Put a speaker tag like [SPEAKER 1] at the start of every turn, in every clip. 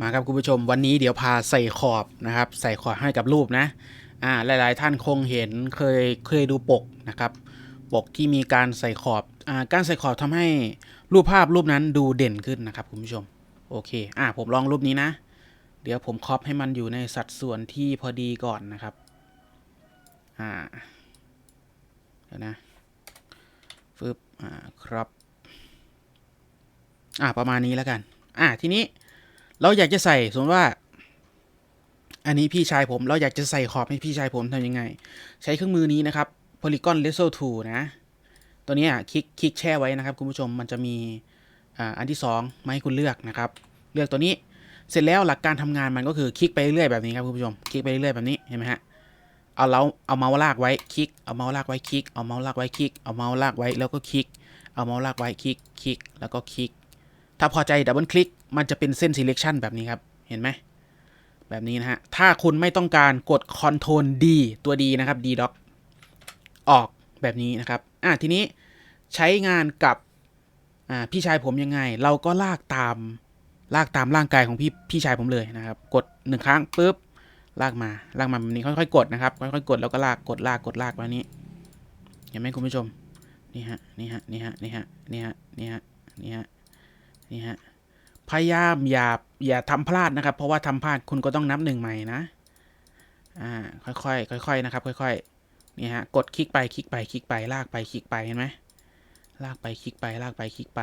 [SPEAKER 1] มาครับคุณผู้ชมวันนี้เดี๋ยวพาใส่ขอบนะครับ ใส่ขอบให้กับรูปนะอ่าหลาย ๆ ท่านคงเห็นเคยเคยดูปกนะครับ ปกที่มีการใส่ขอบอ่าการใส่ขอบทำให้รูปภาพรูปนั้นดูเด่นขึ้นนะครับคุณผู้ชมโอเคอ่าผมลองรูปนี้นะ เดี๋ยวผมครอปให้มันอยู่ในสัดส่วนที่พอดีก่อนนะครับอ่าเดี๋ยวนะฟึบอ่าครับอ่าประมาณนี้แล้วกันอ่าทีนี้ เราอยากจะใส่สมมติว่า อันนี้พี่ชายผม เราอยากจะใส่ขอบให้พี่ชายผมทำยังไง ใช้เครื่องมือนี้นะครับ Polygon Lasso Tool นะ ตัวนี้คลิกคลิกแช่ไว้นะครับ คุณผู้ชมมันจะมีอันที่ 2 มาให้คุณเลือกนะครับ เลือกตัวนี้เสร็จแล้วหลักการทำงานมันก็คือคลิกไปเรื่อยๆแบบนี้ครับคุณผู้ชมคลิกไปเรื่อยๆแบบนี้เห็นไหมฮะเอาเราเอาเมาส์ลากไว้คลิกเอาเมาส์ลากไว้คลิกเอาเมาส์ลากไว้คลิกเอาเมาส์ลากไว้แล้วก็คลิกเอาเมาส์ลากไว้คลิกคลิกแล้วก็คลิก ถ้าพอใจดับเบิลคลิกมันจะเป็นเส้น selection แบบนี้ครับ เห็นไหม แบบนี้นะฮะ ถ้าคุณไม่ต้องการกด Ctrl D ตัว D นะครับ D doc ออกแบบนี้นะครับ อะทีนี้ใช้งานกับอ่าพี่ชายผมยังไง เราก็ลากตามลากตามร่างกายของพี่พี่ชายผมเลยนะครับ กดหนึ่งครั้งปุ๊บลากมาลากมาแบบนี้ค่อยๆ กดนะครับ ค่อยๆ กดแล้วก็ลากกดลากกดลากแบบนี้เห็นไหมคุณผู้ชมนี่ฮะนี่ฮะนี่ฮะนี่ฮะนี่ฮะนี่ฮะนี่ฮะ นี่ฮะพยายามอย่าอย่าทำพลาดนะครับ เพราะว่าทำพลาดคุณก็ต้องนับหนึ่งใหม่นะอ่าค่อยๆค่อยๆนะครับ ค่อยๆนี่ฮะกดคลิกไปคลิกไปคลิกไปลากไปคลิกไปเห็นไหมลากไปคลิกไปลากไปคลิกไป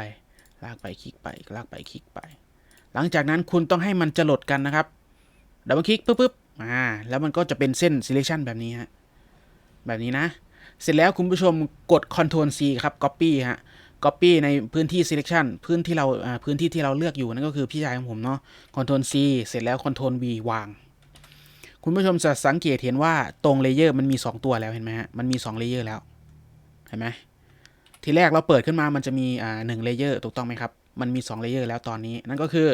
[SPEAKER 1] ลากไปคลิกไปลากไปคลิกไป หลังจากนั้นคุณต้องให้มันจรดกันนะครับดับเบิลคลิกปุ๊บปุ๊บอ่าแล้วมันก็จะเป็นเส้น selection แบบนี้ฮะแบบนี้นะ เสร็จแล้วคุณผู้ชมกด Ctrl C ครับ Copy ฮะ Copy ในพื้นที่ selection พื้นที่เราพื้นที่ที่เราเลือกอยู่นั่นก็คือพี่ชายของผมเนาะ Ctrl C เสร็จแล้ว Ctrl V วาง คุณผู้ชมจะสังเกตเห็นว่าตรงเลเยอร์มันมี 2 ตัวแล้วเห็นไหมฮะ มันมี2เลเยอร์แล้ว เห็นไหมทีแรกเราเปิดขึ้นมามันจะมีอ่าหนึ่งเลเยอร์ถูกต้องไหมครับ มันมี2เลเยอร์แล้วตอนนี้ นั่นก็คือ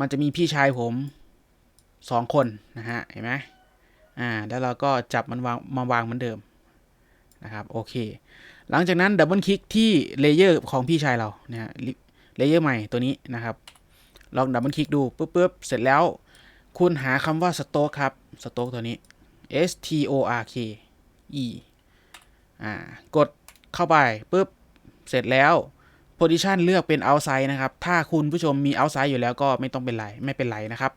[SPEAKER 1] มันจะมีพี่ชายผม 2 คนนะฮะ เห็นไหมอ่า แล้วเราก็จับมันวางมาวางเหมือนเดิมนะครับ โอเค หลังจากนั้นดับเบิลคลิกที่เลเยอร์ของพี่ชายเรานะฮะเลเยอร์ใหม่ตัวนี้นะครับ ลองดับเบิลคลิกดูปุ๊บปุ๊บเสร็จแล้ว คุณหาคำว่าสโต๊กครับสโต๊กตัวนี้ S T O R K E อ่ากดเข้าไปปุ๊บเสร็จแล้ว position เลือกเป็น outside นะครับ ถ้าคุณผู้ชมมี outside อยู่แล้วก็ไม่ต้องเป็นไรไม่เป็นไรนะครับ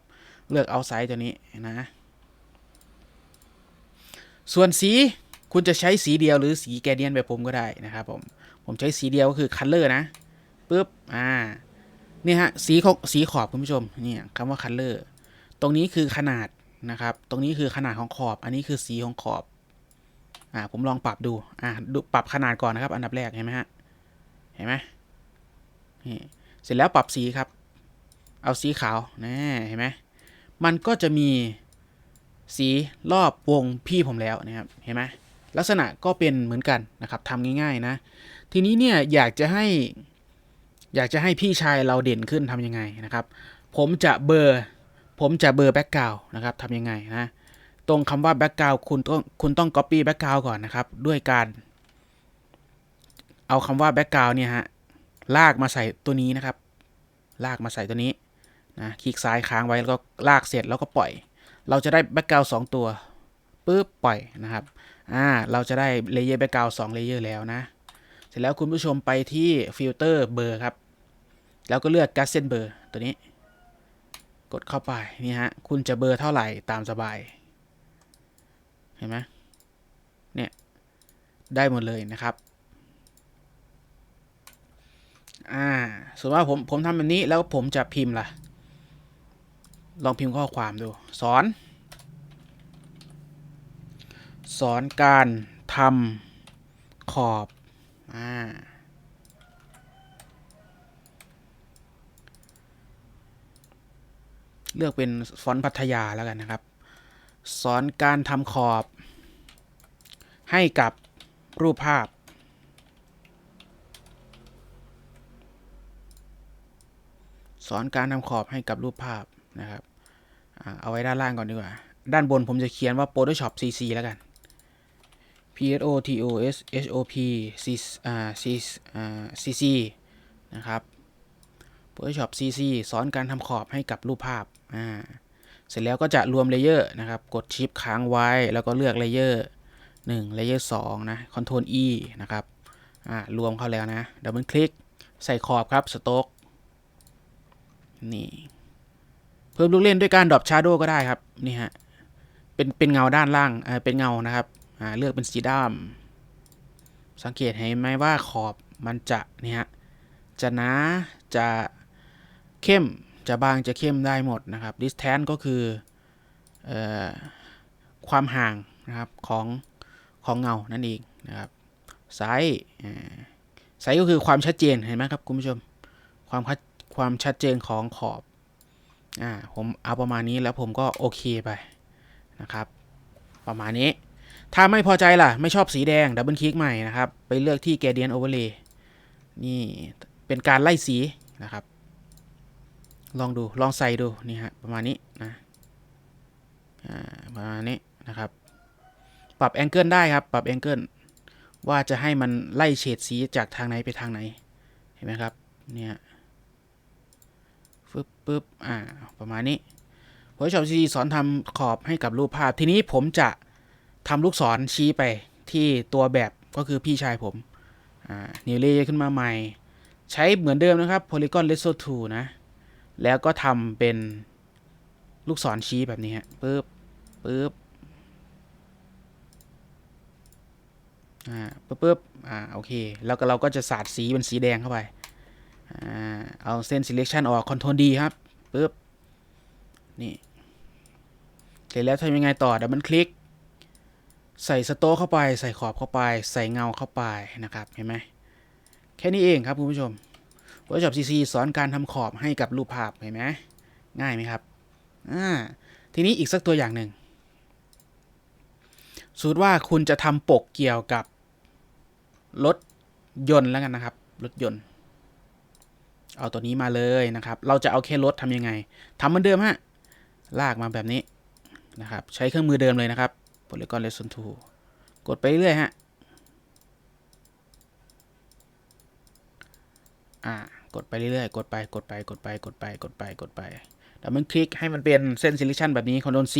[SPEAKER 1] เลือก outside ตัวนี้นะ ส่วนสี คุณจะใช้สีเดียวหรือสีแกเดียนแบบผมก็ได้นะครับผมผมใช้สีเดียวก็คือ color นะปุ๊บอ่าเนี่ยฮะสีของสีขอบคุณผู้ชมเนี่ยคำว่า color ตรงนี้คือขนาดนะครับ ตรงนี้คือขนาดของขอบ อันนี้คือสีของขอบอ่าผมลองปรับดูอ่าดูปรับขนาดก่อนนะครับ อันดับแรกเห็นไหมฮะเห็นไหมนี่เสร็จแล้วปรับสีครับ เอาสีขาวนะเห็นไหมมันก็จะมีสีรอบวงพี่ผมแล้วนะครับเห็นไหม ลักษณะก็เป็นเหมือนกันนะครับทำง่ายๆนะ ทีนี้เนี่ยอยากจะให้อยากจะให้พี่ชายเราเด่นขึ้นทำยังไงนะครับ ผมจะเบอร์ผมจะเบอร์แบ็กกราวนะครับทำยังไงนะตรงคำว่าแบ็กกราวคุณต้องคุณต้อง copy แบ็กกราวก่อนนะครับ ด้วยการเอาคำว่าแบ็กกราวเนี่ยฮะลากมาใส่ตัวนี้นะครับ ลากมาใส่ตัวนี้นะคลิกซ้ายค้างไว้แล้วก็ลากเสร็จแล้วก็ปล่อย เราจะได้แบ็กกราวสองตัวปุ๊บปล่อยนะครับ อ่าเราจะได้เลเยอร์แบ็กกราวสองเลเยอร์แล้วนะ เสร็จแล้วคุณผู้ชมไปที่ฟิลเตอร์เบอร์ครับ แล้วก็เลือก g a s เซนเบอร์ตัวนี้ กดเข้าไป นี่ฮะ คุณจะเบอร์เท่าไหร่ตามสบาย เห็นไหมเนี่ย ได้หมดเลยนะครับอ่าสมมติว่าผมผมทำแบบนี้แล้วผมจะพิมพ์ล่ะ ลองพิมพ์ข้อความดู สอน สอนการทำขอบอ่าเลือกเป็นฟอนต์พัทยาแล้วกันนะครับ สอนการทำขอบ ให้กับรูปภาพ สอนการทำขอบให้กับรูปภาพนะครับ เอาไว้ด้านล่างก่อนดีกว่า ด้านบนผมจะเขียนว่า Photoshop CC แล้วกัน P S O T O S H O P C อ่า C อ่า C C นะครับ Photoshop CC สอนการทำขอบให้กับรูปภาพอ่าเสร็จแล้วก็จะรวมเลเยอร์นะครับ กดชิปค้างไว้ แล้วก็เลือกเลเยอร์1เลเยอร์2นะ Ctrl E นะครับอ่ารวมเข้าแล้วนะ ดับเบิลคลิก ใส่ขอบครับสโต๊กนี่ เพิ่มลูกเล่นด้วยการดรอปชาร์โดก็ได้ครับ นี่ฮะ เป็นเป็นเงาด้านล่างอ่าเป็นเงานะครับ อ่าเลือกเป็นสีดำสังเกตเห็นไหมว่าขอบมันจะนี่ฮะจะหนาจะเข้มจะบางจะเข้มได้หมดนะครับ distance ก็คือออความห่างนะครับของของเงานั่นเองนะครับไซส์ไซส์ก็คือความชัดเจนเห็นไหมครับคุณผู้ชมความความชัดเจนของขอบอ่าผมเอาประมาณนี้แล้วผมก็โอเคไปนะครับ ประมาณนี้ ถ้าไม่พอใจล่ะ ไม่ชอบสีแดงดับเบิลคลิกใหม่นะครับ ไปเลือกที่ gradient overlay นี่เป็นการไล่สีนะครับ ลองดูลองใส่ดูนี่ฮะประมาณนี้นะอ่าประมาณนี้นะครับ ปรับแองเกิลได้ครับ ปรับแองเกิลว่าจะให้มันไล่เฉดสีจากทางไหนไปทางไหน เห็นไหมครับ เนี่ยฟึบปึ๊บอ่า ประมาณนี้ Photoshop CC สอนทำขอบให้กับรูปภาพ ทีนี้ผมจะ ทำลูกศรชี้ไปที่ตัวแบบก็คือพี่ชายผมอ่านิวเลย์ขึ้นมาใหม่ ใช้เหมือนเดิมนะครับ Polygon Lasso Tool นะ แล้วก็ทำเป็นลูกศรชี้แบบนี้ฮะปึ๊บปึ๊บอ่าปึ๊บปึ๊บอ่าโอเค แล้วก็เราก็จะสาดสีเป็นสีแดงเข้าไปอ่าเอาเส้น selection ออก Ctrl D ครับปึ๊บนี่เสร็จแล้วทำยังไงต่อดับเบิลคลิก ใส่สโต๊ะเข้าไป ใส่ขอบเข้าไป ใส่เงาเข้าไปนะครับเห็นไหมแค่นี้เองครับคุณผู้ชม Photoshop CC สอนการทำขอบให้กับรูปภาพเห็นไหมง่ายไหมครับอ่าทีนี้อีกสักตัวอย่างหนึ่งสมมติว่าคุณจะทำปกเกี่ยวกับรถยนต์แล้วกันนะครับรถยนต์ เอาตัวนี้มาเลยนะครับ เราจะเอาแค่รถทำยังไงทำเหมือนเดิมฮะลากมาแบบนี้นะครับ ใช้เครื่องมือเดิมเลยนะครับ Polygon Lesson 2 กดไปเรื่อยฮะ อ่า กดไปเรื่อยๆ กดไป กดไป กดไป กดไป กดไป กดไป แล้วมันคลิกให้มันเป็นเส้น selection แบบนี้ Ctrl C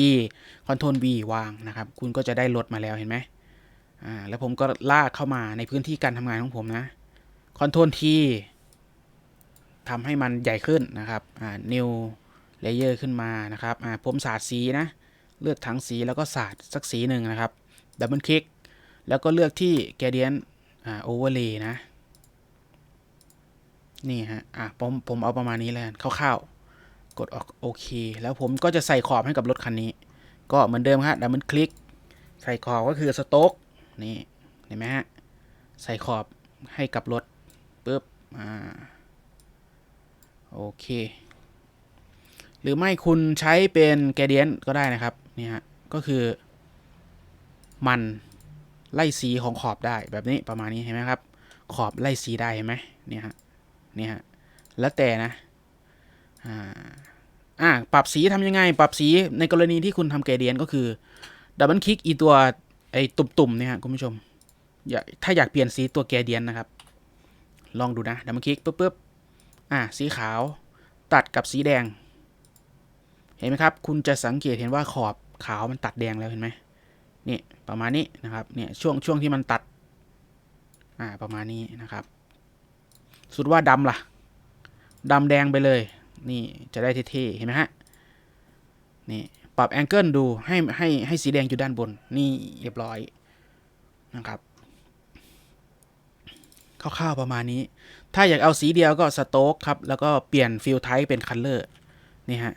[SPEAKER 1] Ctrl V วางนะครับ คุณก็จะได้รถมาแล้วเห็นไหมอ่า แล้วผมก็ลากเข้ามาในพื้นที่การทำงานของผมนะ Ctrl T ทำให้มันใหญ่ขึ้นนะครับ อ่า new layer ขึ้นมานะครับ อ่า ผมสาดสีนะ เลือกถังสีแล้วก็สาดสักสีหนึ่งนะครับดับเบิลคลิกแล้วก็เลือกที่ gradient อ่า overlay นะ นี่ฮะอะผมผมเอาประมาณนี้แล้วคร่าวๆ กดออกโอเค แล้วผมก็จะใส่ขอบให้กับรถคันนี้ ก็เหมือนเดิมครับดับเบิลคลิกใส่ขอบก็คือสโต๊กนี่เห็นไหมฮะใส่ขอบให้กับรถปุ๊บอ่าโอเค หรือไม่คุณใช้เป็นแกเดียนก็ได้นะครับ นี่ฮะ ก็คือ มันไล่สีของขอบได้แบบนี้ประมาณนี้เห็นไหมครับ ขอบไล่สีได้เห็นไหมเนี่ยฮะเนี่ยฮะแล้วแต่นะอ่าอ่าปรับสีทำยังไง ปรับสีในกรณีที่คุณทำเกรเดียนก็คือดับเบิลคลิกอีตัวไอ้ตุ่มๆเนี่ยฮะคุณผู้ชมอยากถ้าอยากเปลี่ยนสีตัวเกรเดียนนะครับ ลองดูนะดับเบิลคลิกปุ๊บปุ๊บอ่าสีขาวตัดกับสีแดง เห็นไหมครับ คุณจะสังเกตเห็นว่าขอบ ขาวมันตัดแดงแล้วเห็นไหมนี่ประมาณนี้นะครับเนี่ยช่วงช่วงที่มันตัดอ่าประมาณนี้นะครับ สุดว่าดำล่ะดำแดงไปเลย นี่จะได้เท่ๆเห็นไหมฮะนี่ปรับแองเกิลดูให้ให้ให้สีแดงอยู่ด้านบน นี่เรียบร้อยนะครับคร่าวๆประมาณนี้ ถ้าอยากเอาสีเดียวก็สโต๊กครับ แล้วก็เปลี่ยนฟิลไทป์เป็นคัลเลอร์นี่ฮะ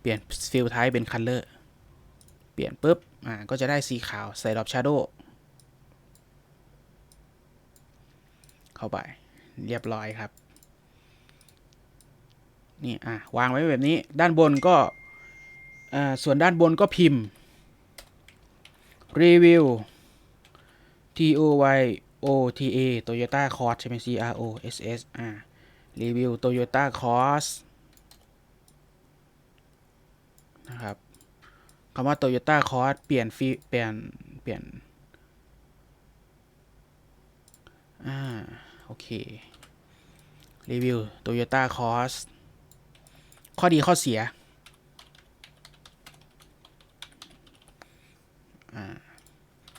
[SPEAKER 1] เปลี่ยนฟิลไทป์เป็นคัลเลอร์ เปลี่ยนปุ๊บอ่าก็จะได้สีขาวใส่ดรอปชาร์โดเข้าไป เรียบร้อยครับ นี่อะวางไว้แบบนี้ด้านบนก็อ่าส่วนด้านบนก็พิมพ์รีวิว T O Y O T A Toyota Cross ใช่ไหม C R O S S อ่ารีวิว Toyota Cross นะครับ คำว่า Toyota Cross เปลี่ยนฟีเปลี่ยน เปลี่ยน อ่า โอเค รีวิว Toyota Cross ข้อดีข้อเสีย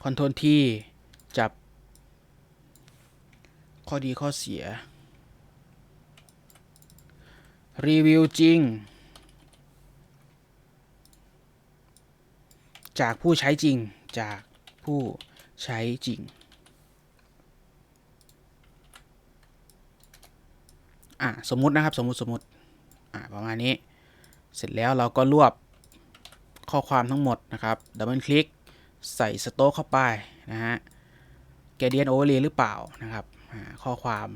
[SPEAKER 1] คอนโทรลที่จับ ข้อดีข้อเสีย รีวิวจริง จากผู้ใช้จริงจากผู้ใช้จริง อะสมมุตินะครับสมมุติสมมุติ อะประมาณนี้ เสร็จแล้วเราก็รวบข้อความทั้งหมดนะครับ ดับเบิลคลิกใส่สโต๊กเข้าไปนะฮะแกเดียนโอเวอร์เลหรือเปล่านะครับ ข้อความ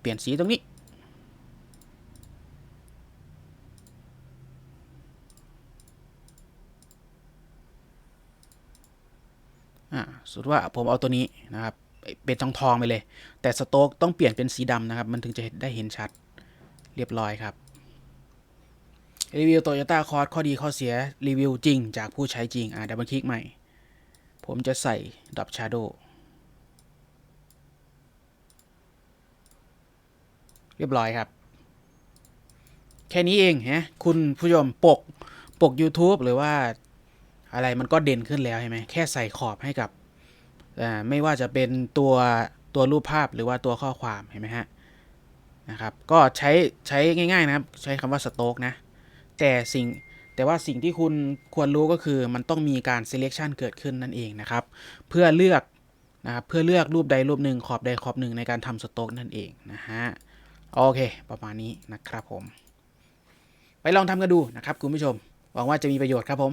[SPEAKER 1] เปลี่ยนสีตรงนี้ อ่าสมมติว่าผมเอาตัวนี้นะครับเป็นทองทองไปเลย แต่สโต๊กต้องเปลี่ยนเป็นสีดำนะครับ มันถึงจะได้เห็นชัดเรียบร้อยครับ รีวิวโตโยต้าคอร์สข้อดีข้อเสียรีวิวจริงจากผู้ใช้จริง อ่าดับเบิลคลิกใหม่ ผมจะใส่ดับชาร์โดเรียบร้อยครับ แค่นี้เองฮะคุณผู้ชมปกปก YouTube หรือว่า อะไรมันก็เด่นขึ้นแล้วใช่ไหมแค่ใส่ขอบให้กับไม่ว่าจะเป็นตัวตัวรูปภาพหรือว่าตัวข้อความเห็นไหมฮะนะครับก็ใช้ใช้ง่ายๆนะครับใช้คำว่าสโต๊กนะแต่สิ่งแต่ว่าสิ่งที่คุณควรรู้ก็คือมันต้องมีการ selection เกิดขึ้นนั่นเองนะครับ เพื่อเลือกนะครับเพื่อเลือกรูปใดรูปหนึ่งขอบใดขอบหนึ่งในการทำสโต๊กนั่นเองนะฮะโอเค ประมาณนี้นะครับผม ไปลองทำกันดูนะครับคุณผู้ชมหวังว่าจะมีประโยชน์ครับผม